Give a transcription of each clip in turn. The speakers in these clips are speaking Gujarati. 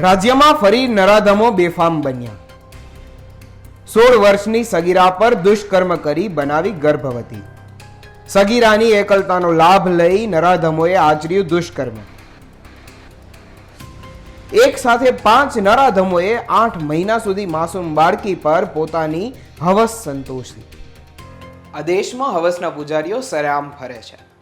રાજ્યમાં ફરી નરાધમો બેફામ બન્યા. સોળ વર્ષની સગીરા પર દુષ્કર્મ કરી બનાવી ગર્ભવતી. સગીરાની એકલતાનો લાભ લઈ નરાધમોએ આચર્યું દુષ્કર્મ. એક સાથે પાંચ નરાધમોએ આઠ મહિના સુધી માસૂમ બાળકી પર પોતાની હવસ સંતોષી. આ દેશમાં હવસના પૂજારીઓ સરેઆમ ફરે છે.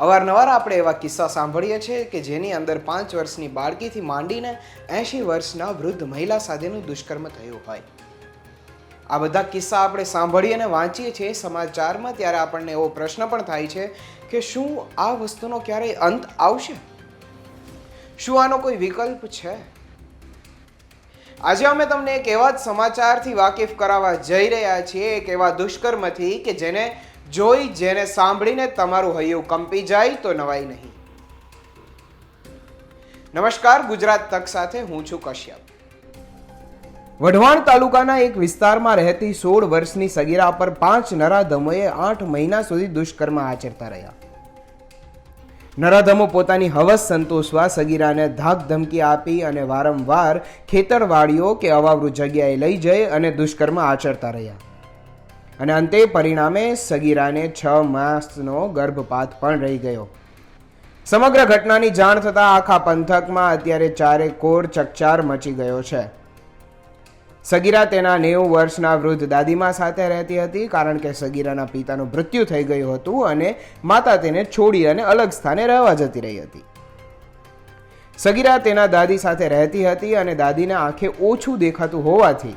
અવારનવાર આપણે એવા કિસ્સા સાંભળીએ છીએ કે જેની અંદર પાંચ વર્ષની બાળકીથી માંડીને એંશી વર્ષના વૃદ્ધ મહિલા સાથેનું દુષ્કર્મ થયું હોય. આ બધા કિસ્સા આપણે સાંભળીએ અને વાંચીએ છીએ સમાચારમાં ત્યારે આપણને એવો પ્રશ્ન પણ થાય છે કે શું આ વસ્તુનો ક્યારેય અંત આવશે? શું આનો કોઈ વિકલ્પ છે? આજે અમે તમને એક એવા જ સમાચારથી વાકેફ કરાવવા જઈ રહ્યા છીએ, એક એવા દુષ્કર્મથી કે જેને જોઈ જેને સાંભળીને તમારું હૈયું કંપી જાય તો નવાઈ નહીં. નમસ્કાર, ગુજરાત તક સાથે હું છું કશ્યપ. વઢવાણ તાલુકાના એક વિસ્તારમાં રહેતી સોળ વર્ષની સગીરા પર પાંચ નરાધમોએ આઠ મહિના સુધી દુષ્કર્મ આચરતા રહ્યા. નરાધમો પોતાની હવસ સંતોષવા સગીરાને ધાક ધમકી આપી અને વારંવાર ખેતરવાડીઓ કે અવાવૃત જગ્યાએ લઈ જઈ અને દુષ્કર્મ આચરતા રહ્યા. અને અંતે પરિણામે સગીરાને છ માસનો ગર્ભપાત પણ રહી ગયો. સમગ્ર ઘટનાની જાણ થતાં આખા પંથકમાં અત્યારે ચારે કોર ચકચાર મચી ગયો છે. સગીરા તેના નેવું વર્ષના વૃદ્ધ દાદીમા સાથે રહેતી હતી કારણ કે સગીરાના પિતાનું મૃત્યુ થઈ ગયું હતું અને માતા તેને છોડી અને અલગ સ્થાને રહેવા જતી રહી હતી. સગીરા તેના દાદી સાથે રહેતી હતી અને દાદીના આંખે ઓછું દેખાતું હોવાથી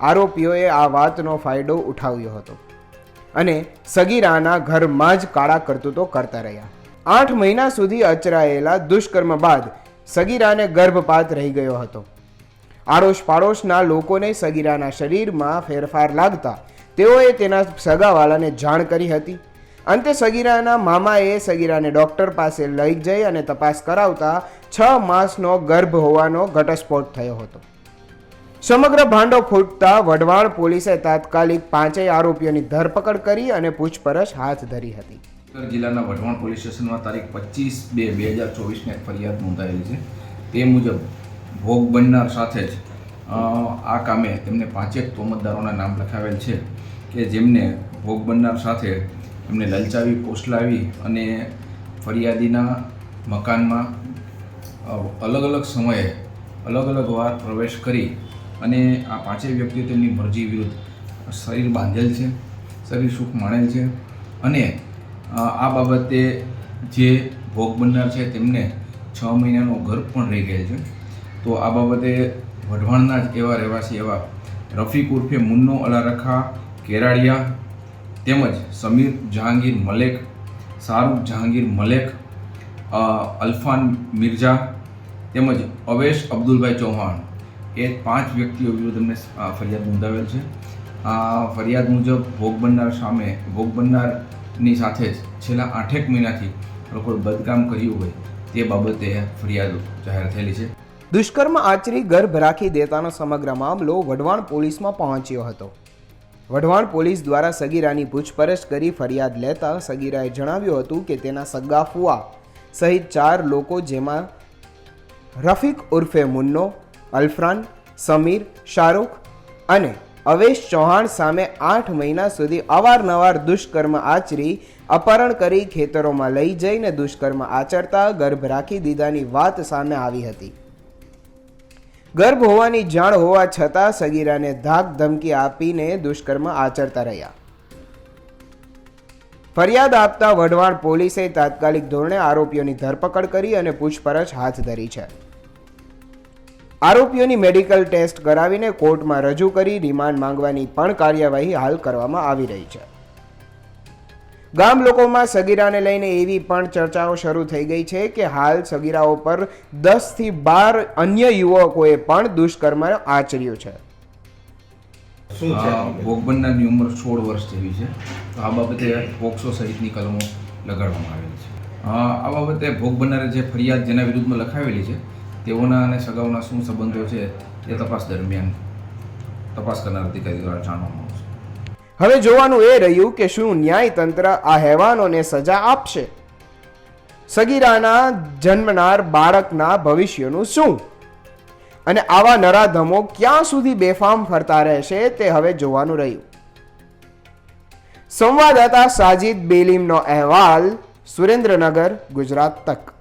આરોપીઓએ આ વાતનો ફાયદો ઉઠાવ્યો હતો. અને સગીરાના ઘરમાં જ કાળા કરતૂતો કરતા રહ્યા. આઠ મહિના સુધી અચરાયેલા દુષ્કર્મ બાદ સગીરાને ગર્ભપાત રહી ગયો હતો. આડોશ પાડોશના લોકોને સગીરાના શરીરમાં ફેરફાર લાગતા તેઓએ તેના સગાવાલાને જાણ કરી હતી. અંતે સગીરાના મામાએ સગીરાને ડૉક્ટર પાસે લઈ જઈ અને તપાસ કરાવતા છ માસનો ગર્ભ હોવાનો ઘટસ્ફોટ થયો હતો. સમગ્ર ભાંડો ફૂટતા વઢવાણ પોલીસે તાત્કાલિક પાંચેય આરોપીઓની ધરપકડ કરી અને પૂછપરછ હાથ ધરી હતી. જિલ્લાના વઢવાણ પોલીસ સ્ટેશનમાં તારીખ પચીસ બે બે હજાર ચોવીસને ફરિયાદ નોંધાયેલી છે. તે મુજબ ભોગ બનનાર સાથે જ આ કામે તેમને પાંચેક તોમતદારોના નામ લખાવેલ છે કે જેમને ભોગ બનનાર સાથે એમને લલચાવી, પોસલાવી અને ફરિયાદીના મકાનમાં અલગ અલગ સમયે અલગ અલગ વાર પ્રવેશ કરી અને આ પાંચેય વ્યક્તિઓ તેમની મરજી વિરુદ્ધ શરીર બાંધેલ છે, શરીર સુખ માણેલ છે અને આ બાબતે જે ભોગ બનનાર છે તેમને છ મહિનાનો ગર્ભ પણ રહી ગયેલ છે. તો આ બાબતે વઢવાણના જ એવા રહેવાસી એવા રફીક ઉર્ફે મુન્નો અલારખા, કેરાડિયા તેમજ સમીર જહાંગીર મલેક, શાહરૂખ જહાંગીર મલેક અલ્ફાન મિર્ઝા તેમજ અવેશ અબ્દુલભાઈ ચૌહાણ એ પાંચ વ્યક્તિઓ વિરુદ્ધ અમને ફરિયાદ નોંધાવેલ છે. આ ફરિયાદ મુજબ ભોગ બનનાર સામે, ભોગ બનનારની સાથે જ છેલ્લા આઠેક મહિનાથી લોકો બદકામ કર્યું હોય તે બાબતે ફરિયાદ જાહેર થયેલી છે. દુષ્કર્મ આચરી ગર્ભ રાખી દેતાનો સમગ્ર મામલો વઢવાણ પોલીસમાં પહોંચ્યો હતો. વઢવાણ પોલીસ દ્વારા સગીરાની પૂછપરછ કરી ફરિયાદ લેતા સગીરાએ જણાવ્યું હતું કે તેના સગા ફુવા સહિત ચાર લોકો જેમાં રફીક ઉર્ફે મુન્નો અલ્ફરાન, સમીર, શાહરૂખ અને અવેશ ચૌહાણ સામે આઠ મહિના સુધી અવારનવાર દુષ્કર્મ આચરી, અપહરણ કરી ખેતરોમાં લઈ જઈને દુષ્કર્મ આચરતા ગર્ભ રાખી દીધાની વાત સામે આવી હતી. ગર્ભ હોવાની જાણ હોવા છતાં સગીરાને ધાક ધમકી આપીને દુષ્કર્મ આચરતા રહ્યા. ફરિયાદ આપતા વઢવાણ પોલીસે તાત્કાલિક ધોરણે આરોપીઓની ધરપકડ કરી અને પૂછપરછ હાથ ધરી છે. આરોપીઓની મેડિકલ ટેસ્ટ કરાવીને કોર્ટમાં રજૂ કરી રિમાન્ડ માંગવાની પણ કાર્યવાહી હાલ કરવામાં આવી રહી છે. ગામ લોકોમાં સગીરાને લઈને એવી પણ ચર્ચાઓ શરૂ થઈ ગઈ છે કે હાલ સગીરાઓ પર દસથી બાર અન્ય યુવકોએ પણ દુષ્કર્મ આચર્યું છે. શું છે? આ ભોગ ઉંમર સોળ વર્ષ જેવી છે. તો આ બાબતે પોક્સો સહિતની કલમો લગાડવામાં આવેલી છે. આ બાબતે ભોગ બનનારે જે ફરિયાદ જેના વિરુદ્ધમાં લખાવેલી છે તેઓના અને સગાઓના શું સંબંધો છે એ તપાસ દરમિયાન તપાસ કરનાર અધિકારી દ્વારા જાણવામાં હવે જોવાનું એ રહ્યું કે શું ન્યાયતંત્ર આ હેવાનોને સજા આપશે? સગીરાના જન્મનાર બાળકના ભવિષ્યનું શું? અને આવા નરાધમો ક્યાં સુધી બેફામ ફરતા રહેશે તે હવે જોવાનું રહ્યું. સંવાદદાતા સાજિદ બેલીમનો અહેવાલ સુરેન્દ્રનગર, ગુજરાત તક.